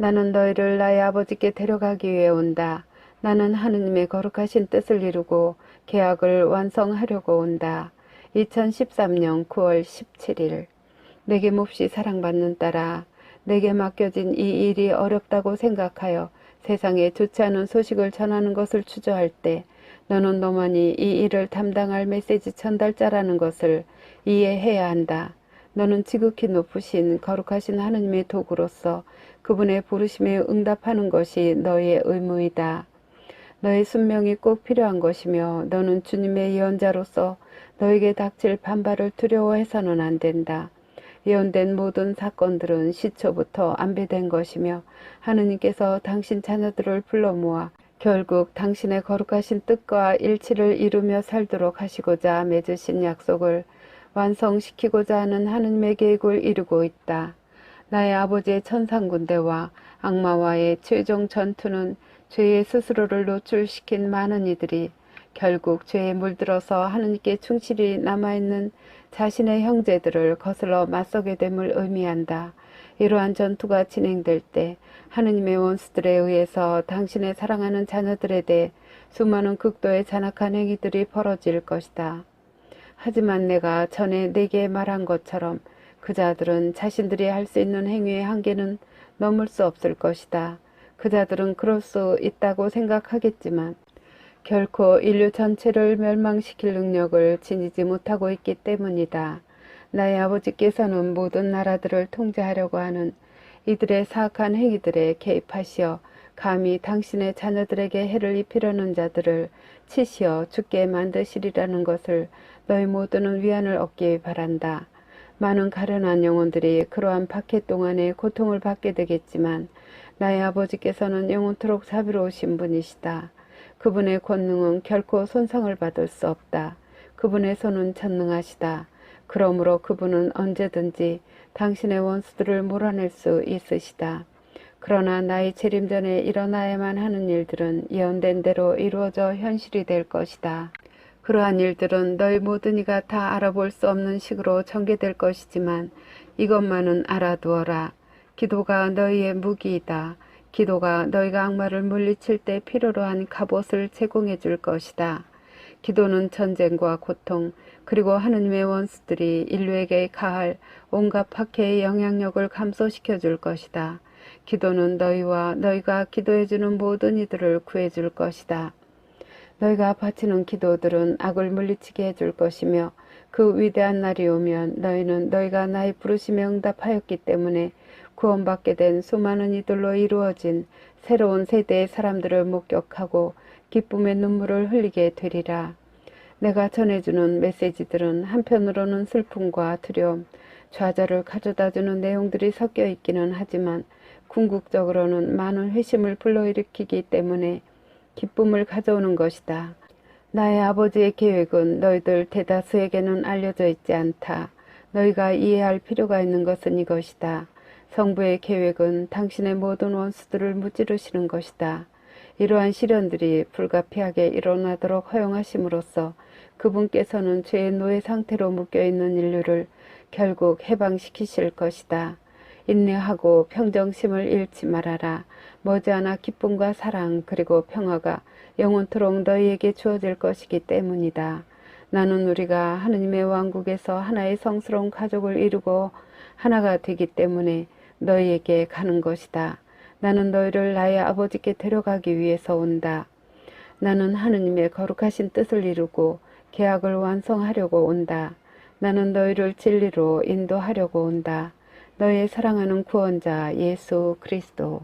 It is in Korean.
나는 너희를 나의 아버지께 데려가기 위해 온다. 나는 하느님의 거룩하신 뜻을 이루고 계약을 완성하려고 온다. 2013년 9월 17일 내게 몹시 사랑받는 딸아 내게 맡겨진 이 일이 어렵다고 생각하여 세상에 좋지 않은 소식을 전하는 것을 추조할 때 너는 너만이 이 일을 담당할 메시지 전달자라는 것을 이해해야 한다. 너는 지극히 높으신 거룩하신 하느님의 도구로서 그분의 부르심에 응답하는 것이 너의 의무이다. 너의 순명이 꼭 필요한 것이며 너는 주님의 예언자로서 너에게 닥칠 반발을 두려워해서는 안 된다. 예언된 모든 사건들은 시초부터 안배된 것이며 하느님께서 당신 자녀들을 불러 모아 결국 당신의 거룩하신 뜻과 일치를 이루며 살도록 하시고자 맺으신 약속을 완성시키고자 하는 하느님의 계획을 이루고 있다. 나의 아버지의 천상군대와 악마와의 최종 전투는 죄의 스스로를 노출시킨 많은 이들이 결국 죄에 물들어서 하느님께 충실히 남아있는 자신의 형제들을 거슬러 맞서게 됨을 의미한다. 이러한 전투가 진행될 때 하느님의 원수들에 의해서 당신의 사랑하는 자녀들에 대해 수많은 극도의 잔악한 행위들이 벌어질 것이다. 하지만 내가 전에 내게 말한 것처럼 그 자들은 자신들이 할 수 있는 행위의 한계는 넘을 수 없을 것이다. 그 자들은 그럴 수 있다고 생각하겠지만 결코 인류 전체를 멸망시킬 능력을 지니지 못하고 있기 때문이다. 나의 아버지께서는 모든 나라들을 통제하려고 하는 이들의 사악한 행위들에 개입하시어 감히 당신의 자녀들에게 해를 입히려는 자들을 치시어 죽게 만드시리라는 것을 너희 모두는 위안을 얻기 바란다. 많은 가련한 영혼들이 그러한 박해 동안에 고통을 받게 되겠지만 나의 아버지께서는 영원토록 자비로우신 분이시다. 그분의 권능은 결코 손상을 받을 수 없다. 그분의 손은 전능하시다. 그러므로 그분은 언제든지 당신의 원수들을 몰아낼 수 있으시다. 그러나 나의 재림 전에 일어나야만 하는 일들은 예언된 대로 이루어져 현실이 될 것이다. 그러한 일들은 너희 모든 이가 다 알아볼 수 없는 식으로 전개될 것이지만 이것만은 알아두어라. 기도가 너희의 무기이다. 기도가 너희가 악마를 물리칠 때 필요로 한 갑옷을 제공해 줄 것이다. 기도는 전쟁과 고통 그리고 하느님의 원수들이 인류에게 가할 온갖 박해의 영향력을 감소시켜 줄 것이다. 기도는 너희와 너희가 기도해 주는 모든 이들을 구해 줄 것이다. 너희가 바치는 기도들은 악을 물리치게 해줄 것이며 그 위대한 날이 오면 너희는 너희가 나의 부르심에 응답하였기 때문에 구원받게 된 수많은 이들로 이루어진 새로운 세대의 사람들을 목격하고 기쁨의 눈물을 흘리게 되리라. 내가 전해주는 메시지들은 한편으로는 슬픔과 두려움, 좌절을 가져다주는 내용들이 섞여 있기는 하지만 궁극적으로는 많은 회심을 불러일으키기 때문에 기쁨을 가져오는 것이다. 나의 아버지의 계획은 너희들 대다수에게는 알려져 있지 않다. 너희가 이해할 필요가 있는 것은 이것이다. 성부의 계획은 당신의 모든 원수들을 무찌르시는 것이다. 이러한 시련들이 불가피하게 일어나도록 허용하심으로써 그분께서는 죄의 노예 상태로 묶여있는 인류를 결국 해방시키실 것이다. 인내하고 평정심을 잃지 말아라. 머지않아 기쁨과 사랑 그리고 평화가 영원토록 너희에게 주어질 것이기 때문이다. 나는 우리가 하느님의 왕국에서 하나의 성스러운 가족을 이루고 하나가 되기 때문에 너희에게 가는 것이다. 나는 너희를 나의 아버지께 데려가기 위해서 온다. 나는 하느님의 거룩하신 뜻을 이루고 계약을 완성하려고 온다. 나는 너희를 진리로 인도하려고 온다. 너의 사랑하는 구원자 예수 그리스도